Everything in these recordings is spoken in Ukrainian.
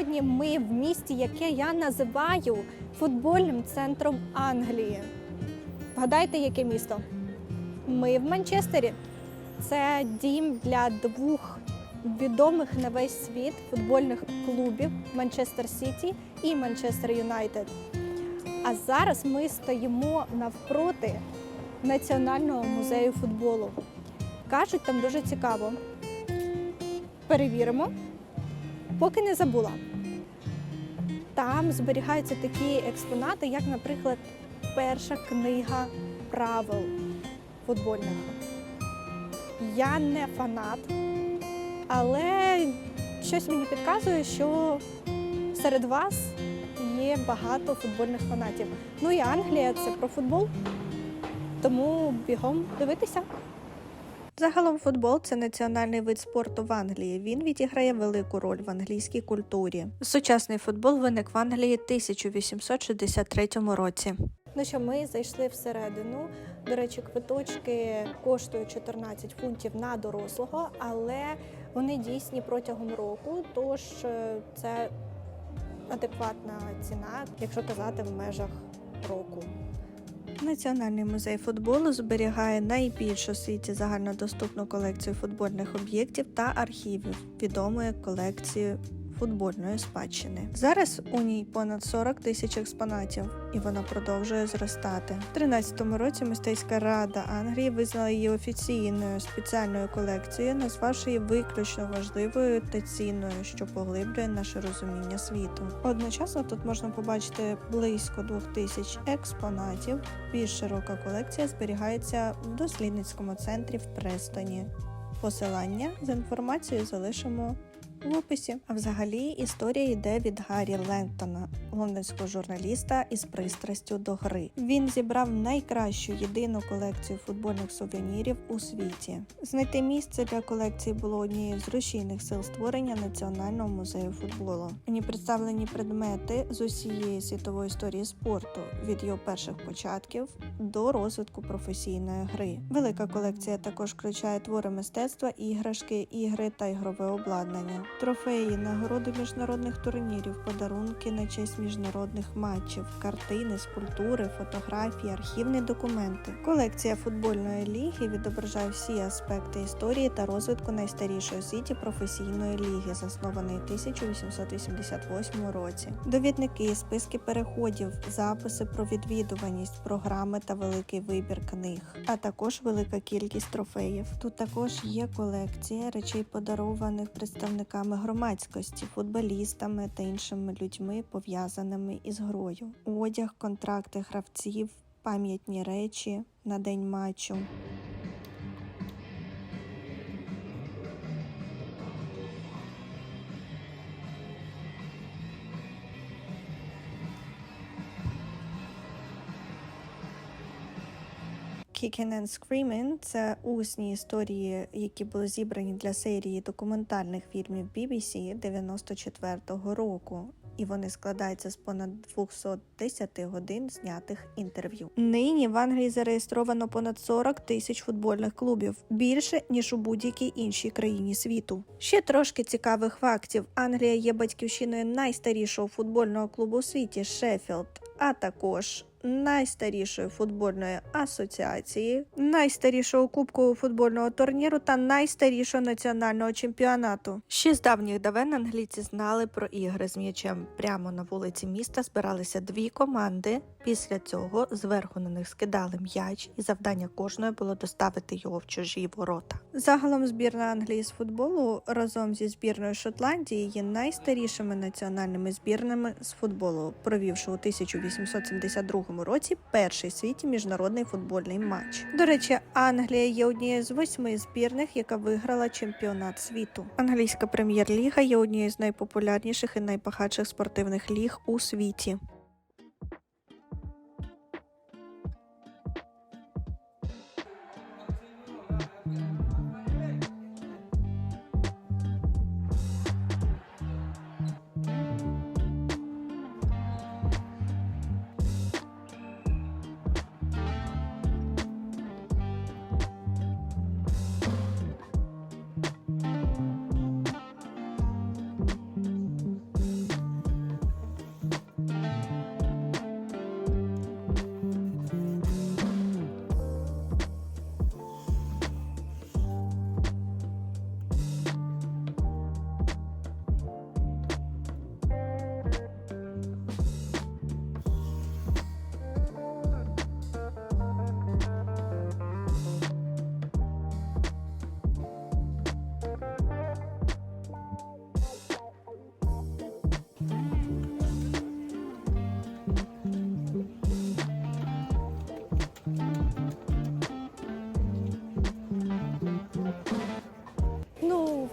сьогодні ми в місті, яке я називаю футбольним центром Англії. Вгадайте, яке місто? Ми в Манчестері. Це дім для двох відомих на весь світ футбольних клубів Манчестер Сіті і Манчестер Юнайтед. А зараз ми стоїмо навпроти Національного музею футболу. Кажуть, там дуже цікаво. Перевіримо. Поки не забула. Там зберігаються такі експонати, як, наприклад, перша книга правил футбольних. Я не фанат, але щось мені підказує, що серед вас є багато футбольних фанатів. Ну і Англія це про футбол, тому бігом дивитися. Загалом футбол це національний вид спорту в Англії. Він відіграє велику роль в англійській культурі. Сучасний футбол виник в Англії 1863 році. Ну що, ми зайшли всередину. До речі, квиточки коштують 14 фунтів на дорослого, але вони дійсні протягом року, тож е, це адекватна ціна, якщо казати в межах року. Національний музей футболу зберігає найбільшу у світі загальнодоступну колекцію футбольних об'єктів та архівів, відомої колекцію футбольної спадщини. Зараз у ній понад 40 тисяч експонатів, і вона продовжує зростати. У 2013 році мистецька рада Англії визнала її офіційною спеціальною колекцією, назвавши її виключно важливою та цінною, що поглиблює наше розуміння світу. Одночасно тут можна побачити близько двох тисяч експонатів. Більш широка колекція зберігається в дослідницькому центрі в Престоні. Посилання за інформацією залишимо в описі. А взагалі історія йде від Гаррі Лентона, лондонського журналіста із пристрастю до гри. Він зібрав найкращу єдину колекцію футбольних сувенірів у світі. Знайти місце для колекції було однією з рушійних сил створення Національного музею футболу. Ній представлені предмети з усієї світової історії спорту від його перших початків до розвитку професійної гри. Велика колекція також включає твори мистецтва, іграшки, ігри та ігрове обладнання, трофеї, нагороди міжнародних турнірів, подарунки на честь міжнародних матчів, картини, скульптури, фотографії, архівні документи. Колекція футбольної ліги відображає всі аспекти історії та розвитку найстарішої світі професійної ліги, заснованої 1888 році. Довідники, списки переходів, записи про відвідуваність, програми та великий вибір книг, а також велика кількість трофеїв. Тут також є колекція речей, подарованих представниками громадськості, футболістами та іншими людьми, пов'язаними із грою. Одяг, контракти гравців, пам'ятні речі на день матчу. Kicking and Screaming – це усні історії, які були зібрані для серії документальних фільмів BBC 94-го року. І вони складаються з понад 210 годин знятих інтерв'ю. Нині в Англії зареєстровано понад 40 тисяч футбольних клубів, більше ніж у будь-якій іншій країні світу. Ще трошки цікавих фактів: Англія є батьківщиною найстарішого футбольного клубу у світі Шеффілд, а також найстарішої футбольної асоціації, найстарішого кубкового футбольного турніру та найстарішого національного чемпіонату. Ще з давніх давен англійці знали про ігри з м'ячем. Прямо на вулиці міста збиралися дві команди. Після цього зверху на них скидали м'яч, і завдання кожної було доставити його в чужі ворота. Загалом збірна Англії з футболу разом зі збірною Шотландії є найстарішими національними збірними з футболу, провівши у 1872 році перший в світі міжнародний футбольний матч. До речі, Англія є однією з восьми збірних, яка виграла чемпіонат світу. Англійська прем'єр-ліга є однією з найпопулярніших і найбагатших спортивних ліг у світі.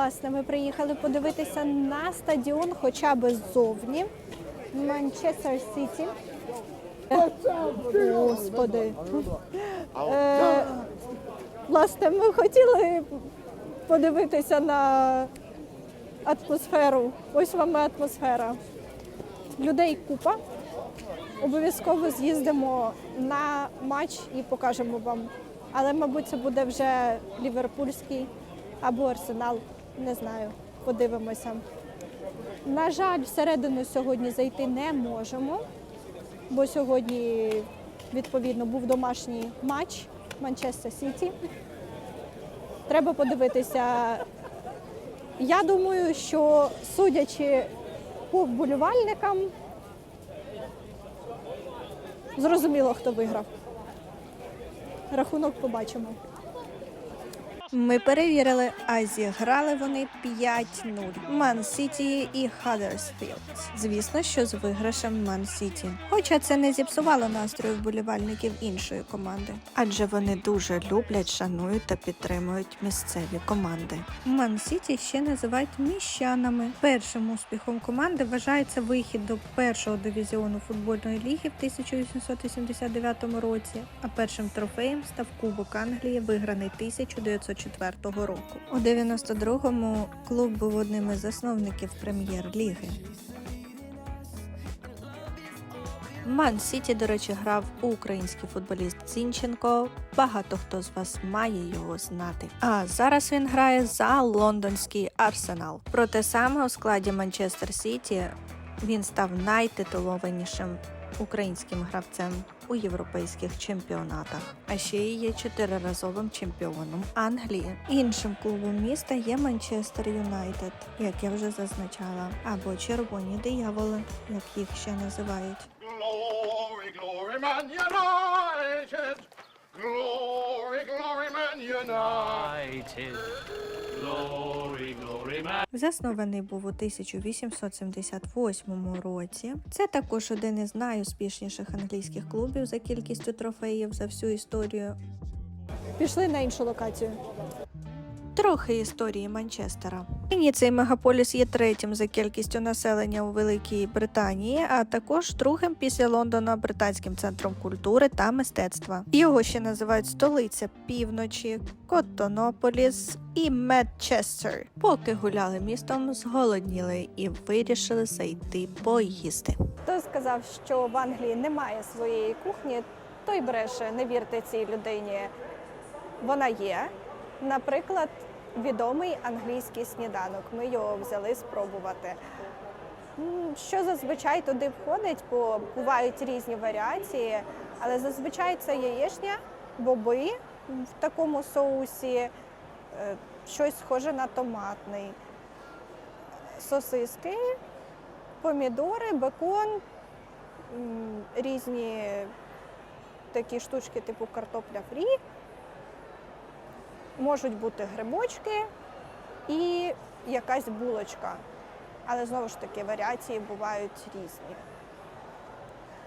Власне, ми приїхали подивитися на стадіон, хоча б ззовні. Манчестер Сіті. Господи. Е, власне, ми хотіли подивитися на атмосферу. Ось вам атмосфера. Людей купа. Обов'язково з'їздимо на матч і покажемо вам. Але, мабуть, це буде вже ліверпульський або арсенал. Не знаю. Подивимося. На жаль, всередину сьогодні зайти не можемо, бо сьогодні, відповідно, був домашній матч Манчестер Сіті. Треба подивитися. Я думаю, що судячи по вболівальникам, зрозуміло, хто виграв. Рахунок побачимо. Ми перевірили, а зіграли вони 5-0. Ман Сіті і Хаддерсфілд. Звісно, що з виграшем Ман Сіті. Хоча це не зіпсувало настрою вболівальників іншої команди, адже вони дуже люблять, шанують та підтримують місцеві команди. Ман Сіті ще називають міщанами. Першим успіхом команди вважається вихід до першого дивізіону футбольної ліги в 1889 році, а першим трофеєм став Кубок Англії, виграний 1904 року. У 92-му клуб був одним із засновників прем'єр-ліги. Ман Сіті, до речі, грав український футболіст Зінченко. Багато хто з вас має його знати. А зараз він грає за лондонський арсенал. Проте саме у складі Манчестер Сіті він став найтитулованішим українським гравцем у європейських чемпіонатах, а ще й є чотириразовим чемпіоном Англії. Іншим клубом міста є Манчестер Юнайтед, як я вже зазначала, або Червоні дияволи, як їх ще називають. Glory, glory, man united. Glory, glory, man united. Glory. Заснований був у 1878 році. Це також один із найуспішніших англійських клубів за кількістю трофеїв за всю історію. Пішли на іншу локацію. Трохи історії Манчестера. Нині цей мегаполіс є третім за кількістю населення у Великій Британії, а також другим після Лондона британським центром культури та мистецтва. Його ще називають столиця півночі, Коттонополіс і Медчестер. Поки гуляли містом, зголодніли і вирішили зайти поїсти. Хто сказав, що в Англії немає своєї кухні, той бреше, не вірте цій людині. Вона є. Наприклад, відомий англійський сніданок. Ми його взяли спробувати. Що зазвичай туди входить, бо бувають різні варіації, але зазвичай це яєчня, боби в такому соусі, е, щось схоже на томатний, сосиски, помідори, бекон, різні такі штучки, типу картопля фрі. Можуть бути грибочки і якась булочка. Але знову ж таки варіації бувають різні.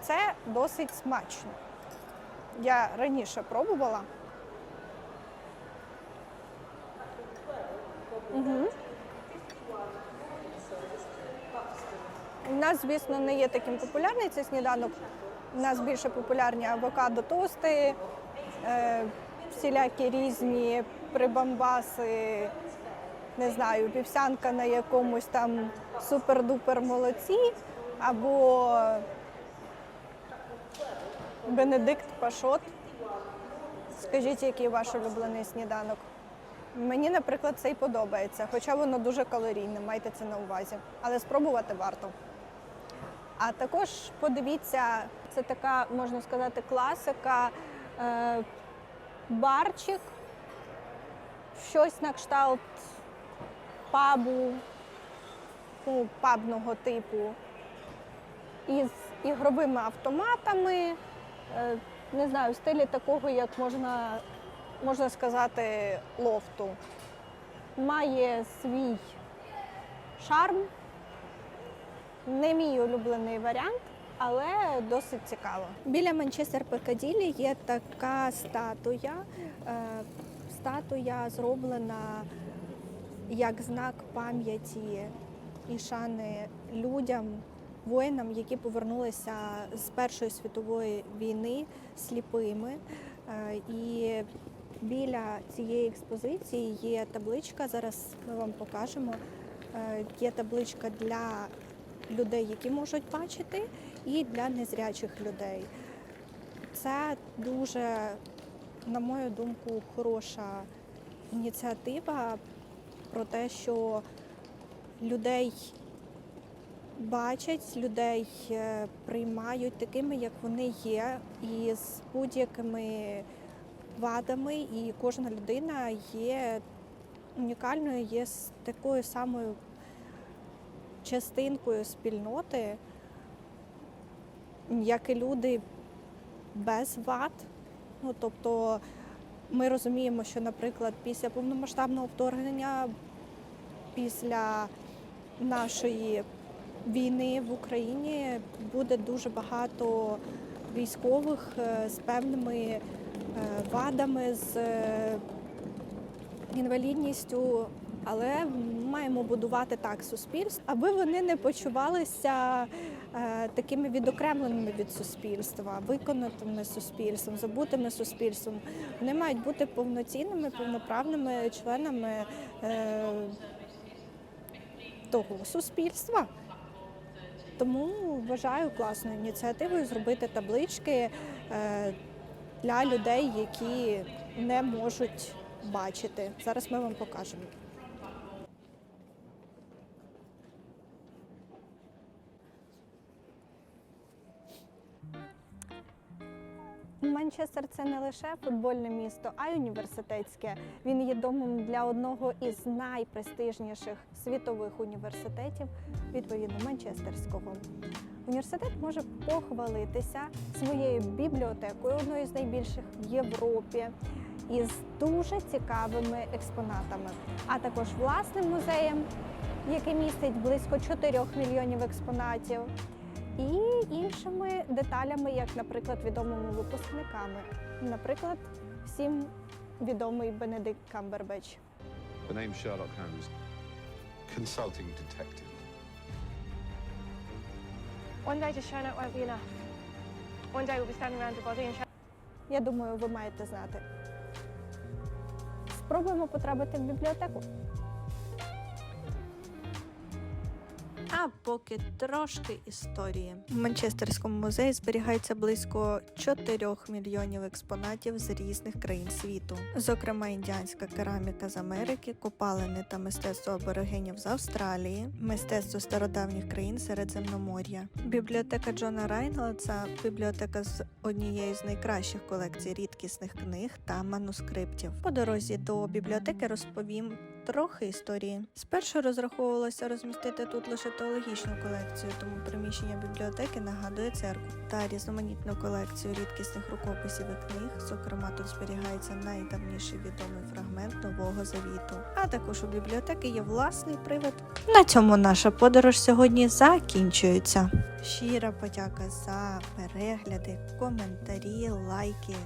Це досить смачно. Я раніше пробувала. Угу. У нас, звісно, не є таким популярний цей сніданок. У нас більше популярні авокадо тости, е, всілякі різні прибамбаси, не знаю, вівсянка на якомусь там супер-дупер молоці, або Бенедикт Пашот. Скажіть, який ваш улюблений сніданок? Мені, наприклад, це і подобається, хоча воно дуже калорійне, майте це на увазі. Але спробувати варто. А також подивіться, це така, можна сказати, класика. Е, барчик, щось на кшталт пабу, ну, пабного типу, із ігровими автоматами, е, не знаю, в стилі такого, як можна, можна сказати, лофту. Має свій шарм. Не мій улюблений варіант, але досить цікаво. Біля Манчестер Пекаділі є така статуя. Статуя зроблена як знак пам'яті і шани людям, воїнам, які повернулися з Першої світової війни сліпими. Е, І біля цієї експозиції є табличка. Зараз ми вам покажемо. Е, Є табличка для людей, які можуть бачити, і для незрячих людей. Це дуже, на мою думку, хороша ініціатива про те, що людей бачать, людей е, приймають такими, як вони є, і з будь-якими вадами, і кожна людина є унікальною, є такою самою частинкою спільноти, як і люди без вад. Ну, тобто ми розуміємо, що, наприклад, після повномасштабного вторгнення, після нашої війни в Україні буде дуже багато військових е, з певними е, вадами, з е, інвалідністю. Але маємо будувати так суспільство, аби вони не почувалися такими відокремленими від суспільства, виконатими суспільством, забутими суспільством. Вони мають бути повноцінними, повноправними членами е, того суспільства. Тому вважаю класною ініціативою зробити таблички е, для людей, які не можуть бачити. Зараз ми вам покажемо. Манчестер це не лише футбольне місто, а й університетське. Він є домом для одного із найпрестижніших світових університетів, відповідно Манчестерського. Університет може похвалитися своєю бібліотекою, одною з найбільших в Європі, із дуже цікавими експонатами, а також власним музеєм, який містить близько 4 мільйонів експонатів і іншими деталями, як, наприклад, відомими випускниками. Наприклад, всім відомий Бенедикт Камбербеч. The name's Sherlock Holmes. Consulting detective. One day just showing up won't be enough. One day we'll be standing around a body and. Я думаю, ви маєте знати. Спробуємо потрапити в бібліотеку. А поки трошки історії. В Манчестерському музеї зберігається близько 4 мільйонів експонатів з різних країн світу, зокрема індіанська кераміка з Америки, копалини та мистецтво аборигенів з Австралії, мистецтво стародавніх країн Середземномор'я. Бібліотека Джона Райнолдса – бібліотека з однією з найкращих колекцій рідкісних книг та манускриптів. По дорозі до бібліотеки розповім трохи історії. Спершу розраховувалося розмістити тут лише теологічну колекцію, тому приміщення бібліотеки нагадує церкву та різноманітну колекцію рідкісних рукописів і книг. Зокрема, тут зберігається найдавніший відомий фрагмент Нового Завіту. А також у бібліотеки є власний привид. На цьому наша подорож сьогодні закінчується. Щира подяка за перегляди, коментарі, лайки.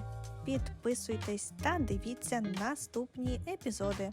Підписуйтесь та дивіться наступні епізоди.